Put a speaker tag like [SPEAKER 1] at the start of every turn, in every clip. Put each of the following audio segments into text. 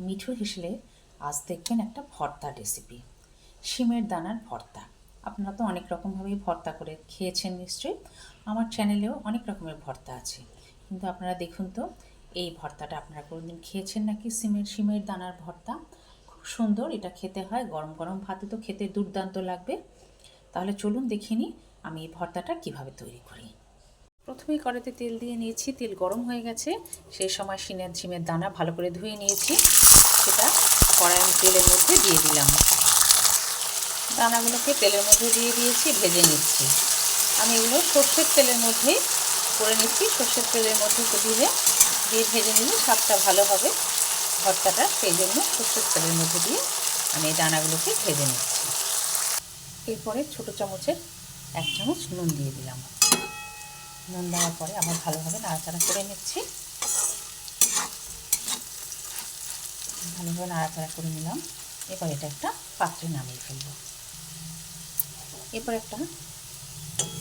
[SPEAKER 1] মিঠু হিসেলে, আজ দেখবেন একটা ভর্তা রেসিপি শিমের দানার ভর্তা। আপনারা তো অনেক রকমভাবেই ভর্তা করে খেয়েছেন নিশ্চয়ই। আমার চ্যানেলেও অনেক রকমের ভর্তা আছে। কিন্তু আপনারা দেখুন তো, এই ভর্তাটা আপনারা কোনোদিন খেয়েছেন নাকি? সিমের শিমের দানার ভর্তা। খুব সুন্দর, এটা খেতে হয়। গরম গরম ভাতে তো খেতে দুর্দান্ত লাগবে। তাহলে চলুন দেখিনি আমি এই ভর্তাটা কীভাবে তৈরি করি। প্রথমেই কড়াইতে তেল দিয়ে নিয়েছি। তেল গরম হয়ে গেছে। সেই সময় সিনের ঝিমের দানা ভালো করে ধুয়ে নিয়েছি। সেটা কড়াই তেলের মধ্যে দিয়ে দিলাম। দানাগুলোকে তেলের মধ্যে দিয়ে দিয়েছি, ভেজে নিচ্ছি। আমি এগুলো সর্ষের তেলের মধ্যেই করে নিচ্ছি। সর্ষের তেলের মধ্যে দিয়ে দিয়ে ভেজে নিলে স্বাদটা ভালো হবে। ভর্তাটা সেই জন্য সর্ষের তেলের মধ্যে দিয়ে আমি এই দানাগুলোকে ভেজে নিচ্ছি। এরপরে ছোটো চামচের এক চামচ নুন দিয়ে দিলাম। নুন দেওয়ার পরে আবার ভালোভাবে নাড়াচাড়া করে নিচ্ছি। ভালোভাবে নাড়াচাড়া করে নিলাম। এবার এটা একটা পাত্রে নামিয়ে ফেলব। এরপর একটা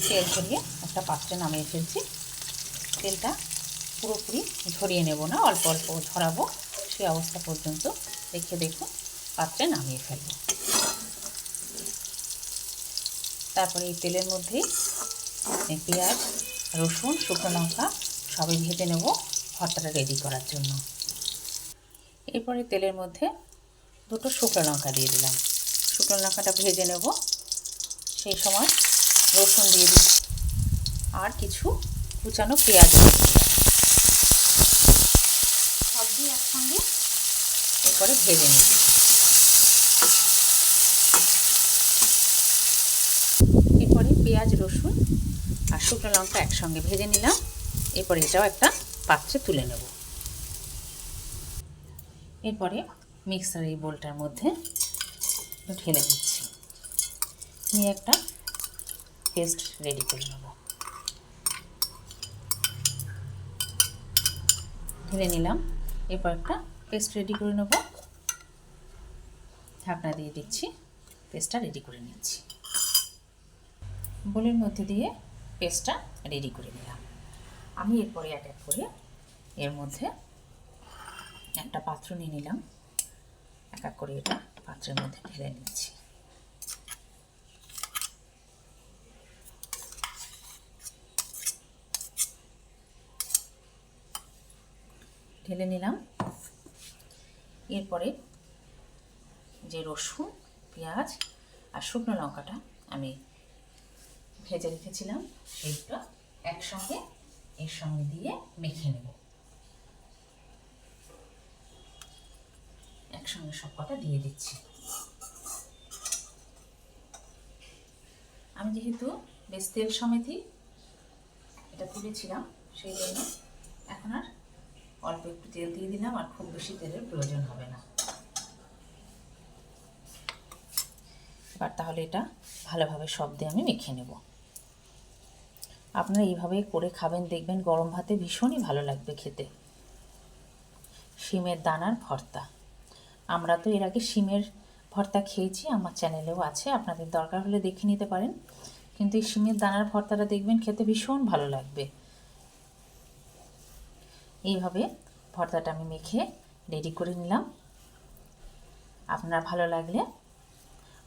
[SPEAKER 1] তেল ঝরিয়ে একটা পাত্রে নামিয়ে ফেলছি। তেলটা পুরোপুরি ঝরিয়ে নেব না, অল্প অল্প ঝরাবো। সেই অবস্থা পর্যন্ত রেখে দেখুন পাত্রে নামিয়ে ফেলব। তারপরে এই তেলের মধ্যেই পেঁয়াজ রসুন, শুকনো লঙ্কা সবই ভেজে নেব ভর্তাটা রেডি করার জন্য। এরপরে তেলের মধ্যে দুটো শুকনো লঙ্কা দিয়ে দিলাম। শুকনো লঙ্কাটা ভেজে নেব। সেই সময় রসুন দিয়ে দিই আর কিছু কুচানো পেঁয়াজ দিয়ে দিলাম। সব দিয়ে একসঙ্গে এরপরে ভেজে নিচ্ছি এরপরে পেঁয়াজ, রসুন আর শুকনো লঙ্কা একসঙ্গে ভেজে নিলাম। এরপরে এটাও একটা পাত্রে তুলে নেব। এরপরে মিক্সার এই বোলটার মধ্যে ঢেলে দিচ্ছি। নিয়ে একটা পেস্ট রেডি করে নেব। ঢেলে নিলাম। এরপর একটা পেস্ট রেডি করে নেব। ঢাকনা দিয়ে দিচ্ছি। পেস্টটা রেডি করে নিচ্ছি। বোলের মধ্যে দিয়ে পেস্টটা রেডি করে নিলাম। আমি এরপরে এক এক করে এর মধ্যে একটা পাত্র নিয়ে নিলাম। এক এক করে এটা পাত্রের মধ্যে ঢেলে নিচ্ছি। ঢেলে নিলাম। এরপরে যে রসুন, পেঁয়াজ আর শুকনো লঙ্কাটা আমি ভেজে রেখেছিলাম। সেইটা একসঙ্গে, এর সঙ্গে দিয়ে মেখে নেব। একসঙ্গে সব কটা দিয়ে দিচ্ছি। আমি যেহেতু বেশ তেল সমেতই এটা তুলেছিলাম, সেই জন্য এখন আর অল্প একটু তেল দিয়ে দিলাম, আর খুব বেশি তেলের প্রয়োজন হবে না। এবার তাহলে এটা ভালোভাবে সব দিয়ে আমি মেখে নেব। আপনারা এইভাবে করে খাবেন, দেখবেন গরম ভাতে ভীষণই ভালো লাগবে খেতে। শিমের দানার ভর্তা। আমরা তো এর আগে শিমের ভর্তা খেয়েছি, আমার চ্যানেলেও আছে, আপনাদের দরকার হলে দেখে নিতে পারেন। কিন্তু এই শিমের দানার ভর্তাটা দেখবেন খেতে ভীষণ ভালো লাগবে। এইভাবে ভর্তাটা আমি মেখে রেডি করে নিলাম। আপনার ভালো লাগলে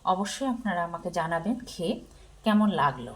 [SPEAKER 1] অবশ্যই আপনারা আমাকে জানাবেন খেয়ে কেমন লাগল।